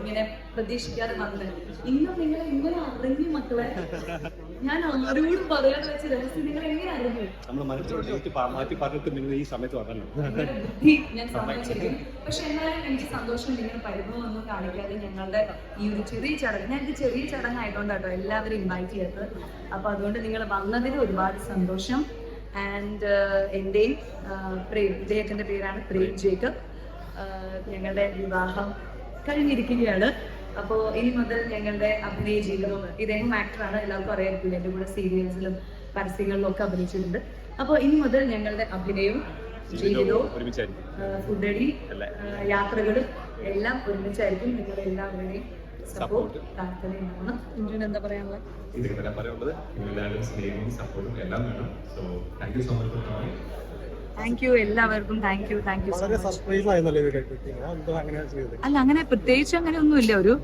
ഇങ്ങനെ പ്രതീക്ഷിക്കാതെ വന്ന്. ഇന്നും നിങ്ങൾ ഇങ്ങനെ അറിഞ്ഞു മക്കളെ. ഞാൻ ആരോടും പറയാൻ വെച്ച രഹസ്യം നിങ്ങൾ എങ്ങനെ അറിഞ്ഞു? നമ്മൾ മനസ്സിലോട്ട് മാറ്റി പറഞ്ഞിട്ട് നിങ്ങൾ ഈ സമയത്ത് ബുദ്ധി ഞാൻ സമ്മതിച്ചിരിക്കും പക്ഷെ എന്നാലും എനിക്ക് സന്തോഷം നിങ്ങൾ പരിഭവമൊന്നും കാണിക്കാതെ ഞങ്ങളുടെ ഈ ഒരു ചെറിയ ചടങ്ങ്. ഞാൻ ഇത് ചെറിയ ചടങ്ങായതുകൊണ്ടാട്ടോ എല്ലാവരും ഇൻവൈറ്റ് ചെയ്തത്. അപ്പൊ അതുകൊണ്ട് നിങ്ങൾ വന്നതിൽ ഒരുപാട് സന്തോഷം. ആൻഡ് എന്റെയും പ്രേം ഇദ്ദേഹത്തിന്റെ പേരാണ് പ്രേം ജേക്കബ്. ഞങ്ങളുടെ വിവാഹം കഴിഞ്ഞിരിക്കുകയാണ്. അപ്പോൾ ഇനി മുതൽ ഞങ്ങളുടെ അഭിനയ ജീവിതം ഇദ്ദേഹം ആക്ടറാണ് എല്ലാവർക്കും അറിയാമായിരിക്കില്ല? എന്റെ കൂടെ സീരിയൽസിലും പരസ്യങ്ങളിലും ഒക്കെ അഭിനയിച്ചിട്ടുണ്ട്. അപ്പോൾ ഇനി മുതൽ ഞങ്ങളുടെ അഭിനയവും ജീവിതവും ഒരുമിച്ചായിരിക്കും. ഫുഡടി യാത്രകളും എല്ലാം ഒരുമിച്ചായിരിക്കും നിങ്ങളുടെ എല്ലാവരുടെയും സപ്പോർട്ട് എന്താ പറയാനുള്ളത് ഇതൊക്കെ പറയുന്നത് എല്ലാവരും സ്നേഹവും സപ്പോർട്ടും എല്ലാം വേണം. So thank you so much for thank you എല്ലാവർക്കും. താങ്ക് യു താങ്ക് യു അല്ല അങ്ങനെ പ്രത്യേകിച്ച് അങ്ങനെ ഒന്നുമില്ല. ഒരു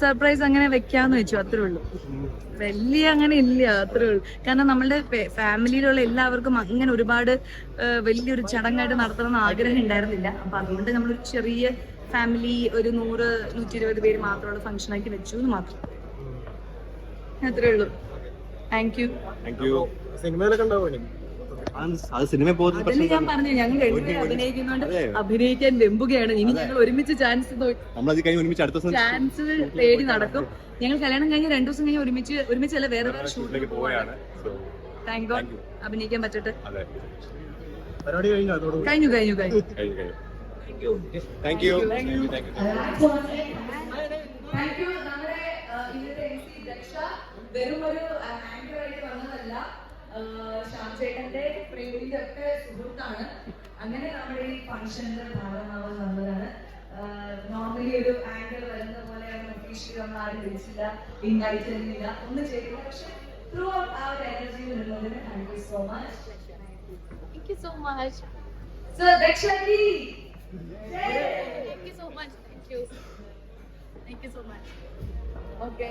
സർപ്രൈസ് അങ്ങനെ വെക്കാന്ന് വെച്ചു അത്രേ ഉള്ളൂ. വലിയ അങ്ങനെ ഇല്ല അത്രേ ഉള്ളൂ. കാരണം നമ്മളുടെ ഫാമിലിയിലുള്ള എല്ലാവർക്കും അങ്ങനെ ഒരുപാട് വലിയൊരു ചടങ്ങായിട്ട് നടത്തണം ആഗ്രഹം ഉണ്ടായിരുന്നില്ല. അപ്പൊ അതുകൊണ്ട് നമ്മളൊരു ചെറിയ ഫാമിലി ഒരു നൂറ് നൂറ്റി ഇരുപത് പേര് മാത്രമുള്ള ഫംഗ്ഷൻ ആക്കി വെച്ചു എന്ന് മാത്രം. അത്രേ ഉള്ളൂ. താങ്ക് യു താങ്ക് യു സിനിമയിലൊക്കെ ഉണ്ടാവും അത് സിനിമ പോകുന്ന അതല്ലേ ഞാൻ പറഞ്ഞു ഞങ്ങൾ അഭിനയിക്കുന്നോണ്ട് അഭിനയിക്കാൻ വെമ്പുകയാണ്. ഇനി ഞങ്ങൾ ഒരുമിച്ച് ചാൻസ് ഒരുമിച്ച് ചാൻസ് തേടി നടക്കും. ഞങ്ങൾ കല്യാണം കഴിഞ്ഞ് രണ്ടു ദിവസം കഴിഞ്ഞ് ഒരുമിച്ച് ഒരുമിച്ചല്ല വേറെ വേറെ ഷൂട്ടിലേക്ക് പോവുകയാണ്. സോ താങ്ക് ഗോഡ് അഭിനയിക്കാൻ പറ്റട്ടെ. കഴിഞ്ഞു കഴിഞ്ഞു കഴിഞ്ഞു thank you thank you thank you നമ്മുടെ ഇന്നത്തെ എം സി ദക്ഷ വെറും ഒരു ആങ്കർ ആയിട്ട് വന്നതല്ല. ചേട്ടന്റെ പ്രേമിന്റെ ഒക്കെ സുഹൃത്താണ്. അങ്ങനെ നമ്മുടെ ഈ ഫംഗ്ഷന്റെ ഭാഗമാവാൻ വന്നതാണ്. നോർമലി ഒരു ആങ്കർ വരുന്ന പോലെ ഒഫീഷ്യലി നമ്മൾ ആരും വിളിച്ചില്ല ഇൻവൈറ്റ് ചെയ്യുന്നില്ല ഒന്നും ചെയ്തില്ല. പക്ഷെ ത്രൂ ഔട്ട് ആ ഒരു എനർജി വരുന്നതിന് thank you so much thank you so much so ദക്ഷി Thank you so much. Thank you. Thank you so much. Okay